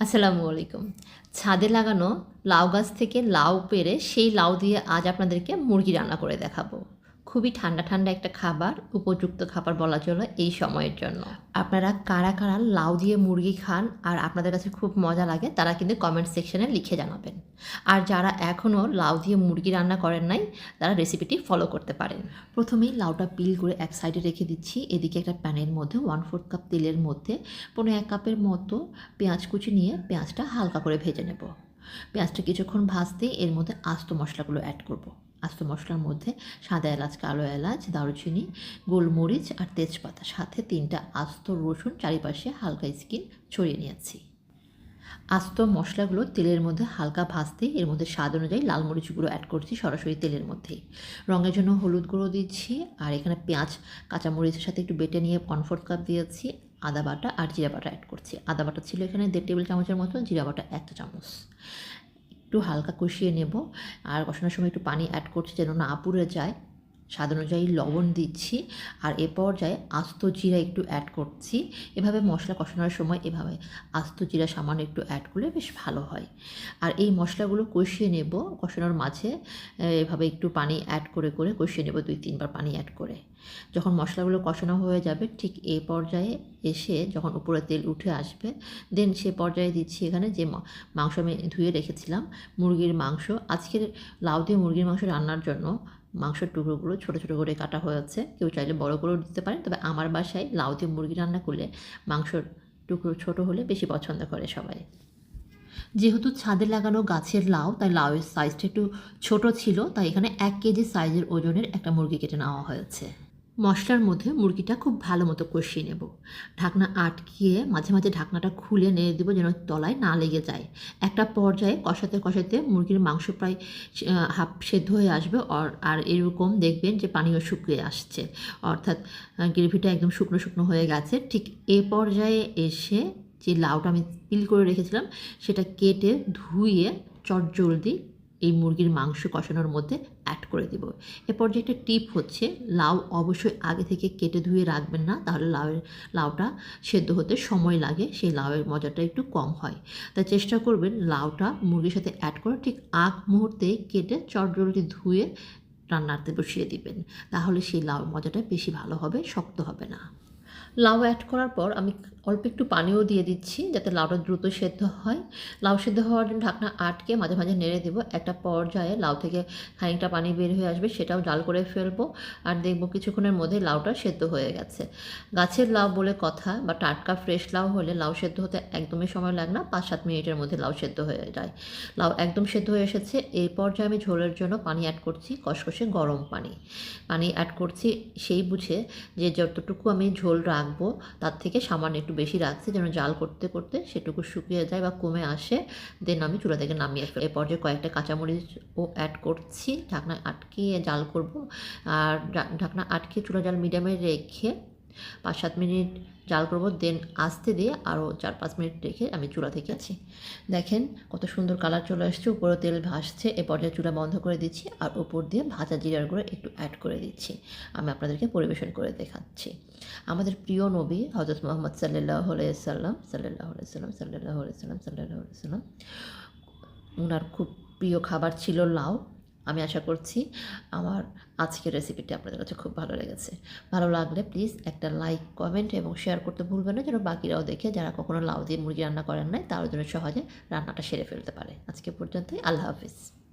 আসসালামু আলাইকুম। ছাদে লাগানো লাউ গাছ থেকে লাউ পেরে সেই লাউ দিয়ে আজ আপনাদেরকে মুরগি রান্না করে দেখাবো। খুবই ঠান্ডা ঠান্ডা একটা খাবার, উপযুক্ত খাবার বলা চলে এই সময়ের জন্য। আপনারা কারা কারা লাউ দিয়ে মুরগি খান আর আপনাদের কাছে খুব মজা লাগে, তারা কিন্তু কমেন্ট সেকশনে লিখে জানাবেন। আর যারা এখনও লাউ দিয়ে মুরগি রান্না করেন নাই, তারা রেসিপিটি ফলো করতে পারেন। প্রথমেই লাউটা পিল করে এক সাইডে রেখে দিচ্ছি। এদিকে একটা প্যানের মধ্যে ওয়ান ফোর্থ কাপ তেলের মধ্যে পনেরো এক কাপের মতো পেঁয়াজ কুচি নিয়ে পেঁয়াজটা হালকা করে ভেজে নেব। পেঁয়াজটা কিছুক্ষণ ভাজতে এর মধ্যে আস্ত মশলাগুলো অ্যাড করব। আস্ত মশলার মধ্যে সাদা এলাচ, কালো এলাচ, দারুচিনি, গোলমরিচ আর তেজপাতা, সাথে তিনটা আস্ত রসুন চারিপাশে হালকা স্কিন ছড়িয়ে নিয়েছি। আস্ত মশলাগুলো তেলের মধ্যে হালকা ভাজতে, এর মধ্যে স্বাদ অনুযায়ী লাল মরিচগুলো অ্যাড করছি সরাসরি তেলের মধ্যেই। রঙের জন্য হলুদ গুঁড়ো দিচ্ছি আর এখানে পেঁয়াজ, কাঁচামরিচের সাথে একটু বেটে নিয়ে ওয়ান ফোর্থ কাপ দিয়েছি, আদা বাটা আর জিরা বাটা অ্যাড করছি। আদা বাটা ছিল এখানে দেড় টেবিল চামচের মতো জিরা বাটা একটা চামচ একটু হালকা কষিয়ে নেব। আর কষানোর সময় একটু পানি অ্যাড করছি যেন না পুড়ে যায়। স্বাদ অনুযায়ী লবণ দিচ্ছি আর এ পর্যায়ে আস্ত জিরা একটু অ্যাড করছি। এভাবে মশলা কষানোর সময় এভাবে আস্ত জিরা সামান্য একটু অ্যাড করলে বেশ ভালো হয়। আর এই মশলাগুলো কষিয়ে নেব। কষানোর মাঝে এভাবে একটু পানি অ্যাড করে করে কষিয়ে নেব দুই, তিনবার পানি অ্যাড করে। যখন মশলাগুলো কষানো হয়ে যাবে, ঠিক এই পর্যায়ে এসে যখন উপরে তেল উঠে আসবে দেন সে পর্যায়ে দিচ্ছি এখানে যে মাংস আমি ধুয়ে রেখেছিলাম, মুরগির মাংস। আজকের লাউ দিয়ে মুরগির মাংস রান্নার জন্য মাংসের টুকরোগুলো ছোটো ছোটো করে কাটা হয়েছে কেউ চাইলে বড় করেও দিতে পারেন তবে আমার বাসায় লাউ দিয়ে মুরগি রান্না করলে মাংসর টুকরো ছোটো হলে বেশি পছন্দ করে সবাই। যেহেতু ছাদে লাগানো গাছের লাউ, তাই লাউয়ের সাইজটা একটু ছোট ছিল, তাই এখানে এক কেজি সাইজের ওজনের একটা মুরগি কেটে নেওয়া হয়েছে। মশলার মধ্যে মুরগিটা খুব ভালো মতো কষিয়ে নেব। ঢাকনা আটকিয়ে মাঝে মাঝে ঢাকনাটা খুলে নেড়ে দেবো যেন তলায় না লেগে যায়। একটা পর্যায়ে কষাতে কষাতে মুরগির মাংস প্রায় হাফ সেদ্ধ হয়ে আসবে আর এরকম দেখবেন যে পানিও শুকিয়ে আসছে। অর্থাৎ গ্রেভিটা একদম শুকনো শুকনো হয়ে গেছে। ঠিক এ পর্যায়ে এসে যে লাউটা আমি পিল করে রেখেছিলাম, সেটা কেটে ধুয়ে চটজলদি এই মুরগির মাংস কষানোর মধ্যে অ্যাড করে দেব। এরপর যে একটা টিপ হচ্ছে, লাউ অবশ্যই আগে থেকে কেটে ধুয়ে রাখবেন না, তাহলে লাউয়ের, লাউটা সেদ্ধ হতে সময় লাগে, সেই লাউয়ের মজাটা একটু কম হয়। তাই চেষ্টা করবেন লাউটা মুরগির সাথে অ্যাড করে ঠিক আগ মুহূর্তে কেটে চটজলদি ধুয়ে রান্নাতে বসিয়ে দিবেন, তাহলে সেই লাউ মজাটা বেশি ভালো হবে, শক্ত হবে না। লাউ অ্যাড করার পর আমি অল্প একটু পানিও দিয়ে দিচ্ছি যাতে লাউটা দ্রুত সেদ্ধ হয়। লাউ সেদ্ধ হওয়ার জন্য ঢাকনা আটকে মাঝে মাঝে নেড়ে দেবো। একটা পর্যায়ে লাউ থেকে খানিকটা পানি বের হয়ে আসবে সেটাও জাল করে ফেলব আর দেখব কিছুক্ষণের মধ্যে লাউটা সেদ্ধ হয়ে গেছে। গাছের লাউ বলে কথা বা টাটকা ফ্রেশ লাউ হলে লাউ সেদ্ধ হতে একদমই সময় লাগে না পাঁচ সাত মিনিটের মধ্যে লাউ সেদ্ধ হয়ে যায়। লাউ একদম সেদ্ধ হয়ে এসেছে, এই পর্যায়ে আমি ঝোলের জন্য পানি অ্যাড করছি, কষকষে গরম পানি। পানি অ্যাড করছি সেই বুঝে যে যতটুকু আমি ঝোল রাখব তার থেকে সামান্য একটু বেশি রাখছি, যেন জাল করতে করতে সেটুকু শুকিয়ে যায় বা কমে আসে। দেন আমি চুলা থেকে নামিয়ে ফেলি এ পর্যায়ে কয়েকটা কাঁচামরিচ ও অ্যাড করছি, ঢাকনা আটকিয়ে জাল করব। আর ঢাকনা আটকে চুলা জাল মিডিয়ামে রেখে পাঁচ সাত মিনিট জাল করব দেন আস্তে দিয়ে আরও চার পাঁচ মিনিট রেখে আমি চুলা থেকে আছি। দেখেন কত সুন্দর কালার চলে আসছে, উপরে তেল ভাসছে, এ পর্যায়ে চুলা বন্ধ করে দিচ্ছি আর উপর দিয়ে ভাজা জিরার গুঁড়ো একটু অ্যাড করে দিচ্ছি। আমি আপনাদেরকে পরিবেশন করে দেখাচ্ছি। আমাদের প্রিয় নবী হজরত মোহাম্মদ সাল্লাহ সাল্লাম সাল্লাহ সাল্লাম সাল্লাহ সাল্লাম সাল্লাহ সাল্লাম ওনার খুব প্রিয় খাবার ছিল লাউ। আমি আশা করছি আমার আজকের রেসিপিটি আপনাদের কাছে খুব ভালো লেগেছে। ভালো লাগলে প্লিজ একটা লাইক কমেন্ট এবং শেয়ার করতে ভুলবেন না, যেন বাকিরাও দেখে যারা কখনো লাউ দিয়ে মুরগি রান্না করেন নাই তার জন্য সহজে রান্নাটা সেরে ফেলতে পারে। আজকে পর্যন্তই, আল্লাহ হাফিজ।